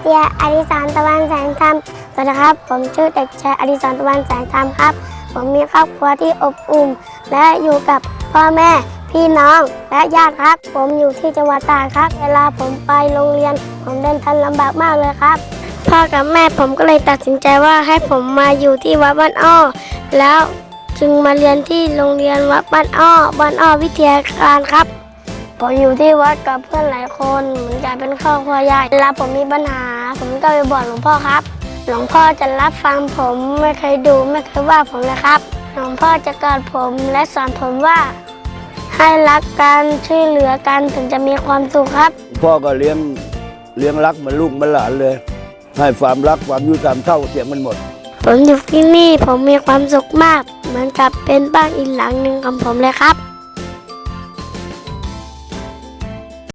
เตียอดิสรตะวันแสงธรรมสวัสดีครับ ผมชื่อเด็กชายอดิสรตะวันแสงธรรมครับ ผมมีครอบครัวที่อบอุ่นและอยู่กับพ่อแม่พี่น้องและญาติครับ ผมอยู่ที่จังหวัดตากครับ เวลาผมไปโรงเรียน ผมเดินทางลำบากมากเลยครับ พ่อกับแม่ผมก็เลยตัดสินใจว่าให้ผมมาอยู่ที่วัดบ้านอ้อ แล้วจึงมาเรียนที่โรงเรียนวัดบ้านอ้อบ้านอ้อวิทยาการครับ ผมอยู่ที่วัดกับเพื่อนหลายคนเหมือนกันเป็นครอบครัวใหญ่เวลาผมมีปัญหา ผมก็ไปบอกหลวงพ่อครับ หลวงพ่อจะรับฟังผมไม่เคยดูไม่เคยว่าผมเลยครับ หลวงพ่อจะกอดผมและสอนผมว่า ให้รักกันช่วยเหลือกันถึงจะมีความสุขครับ พ่อก็เลี้ยงเลี้ยงรักเหมือนลูกเหมือนหลานเลย ให้ความรักความยุติธรรมเท่าเทียมกันหมด ผมอยู่ที่นี่ผมมีความสุขมาก เหมือนกับเป็นบ้านอีกหลังหนึ่งของผมเลยครับ